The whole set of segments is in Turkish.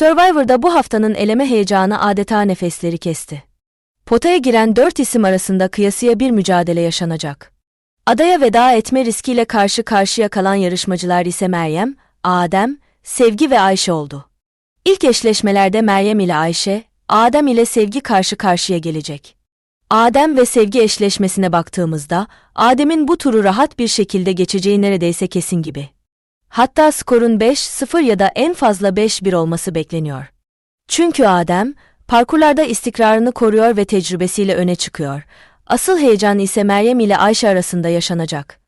Survivor'da bu haftanın eleme heyecanı adeta nefesleri kesti. Potaya giren dört isim arasında kıyasıya bir mücadele yaşanacak. Adaya veda etme riskiyle karşı karşıya kalan yarışmacılar ise Meryem, Adem, Sevgi ve Ayşe oldu. İlk eşleşmelerde Meryem ile Ayşe, Adem ile Sevgi karşı karşıya gelecek. Adem ve Sevgi eşleşmesine baktığımızda, Adem'in bu turu rahat bir şekilde geçeceği neredeyse kesin gibi. Hatta skorun 5-0 ya da en fazla 5-1 olması bekleniyor. Çünkü Adem, parkurlarda istikrarını koruyor ve tecrübesiyle öne çıkıyor. Asıl heyecan ise Meryem ile Ayşe arasında yaşanacak.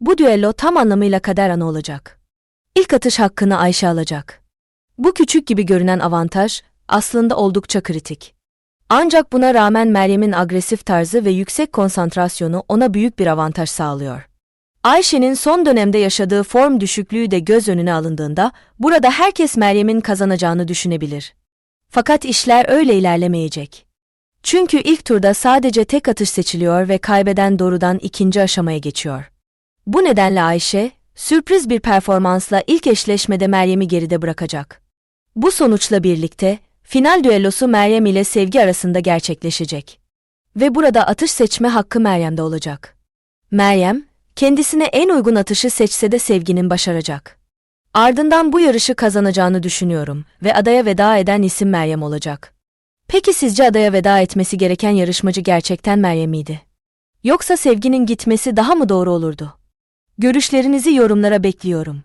Bu düello tam anlamıyla kader anı olacak. İlk atış hakkını Ayşe alacak. Bu küçük gibi görünen avantaj aslında oldukça kritik. Ancak buna rağmen Meryem'in agresif tarzı ve yüksek konsantrasyonu ona büyük bir avantaj sağlıyor. Ayşe'nin son dönemde yaşadığı form düşüklüğü de göz önüne alındığında burada herkes Meryem'in kazanacağını düşünebilir. Fakat işler öyle ilerlemeyecek. Çünkü ilk turda sadece tek atış seçiliyor ve kaybeden doğrudan ikinci aşamaya geçiyor. Bu nedenle Ayşe, sürpriz bir performansla ilk eşleşmede Meryem'i geride bırakacak. Bu sonuçla birlikte, final düellosu Meryem ile Sevgi arasında gerçekleşecek. Ve burada atış seçme hakkı Meryem'de olacak. Meryem, kendisine en uygun atışı seçse de Sevgi'nin başaracak. Ardından bu yarışı kazanacağını düşünüyorum ve adaya veda eden isim Meryem olacak. Peki sizce adaya veda etmesi gereken yarışmacı gerçekten Meryem miydi? Yoksa Sevgi'nin gitmesi daha mı doğru olurdu? Görüşlerinizi yorumlara bekliyorum.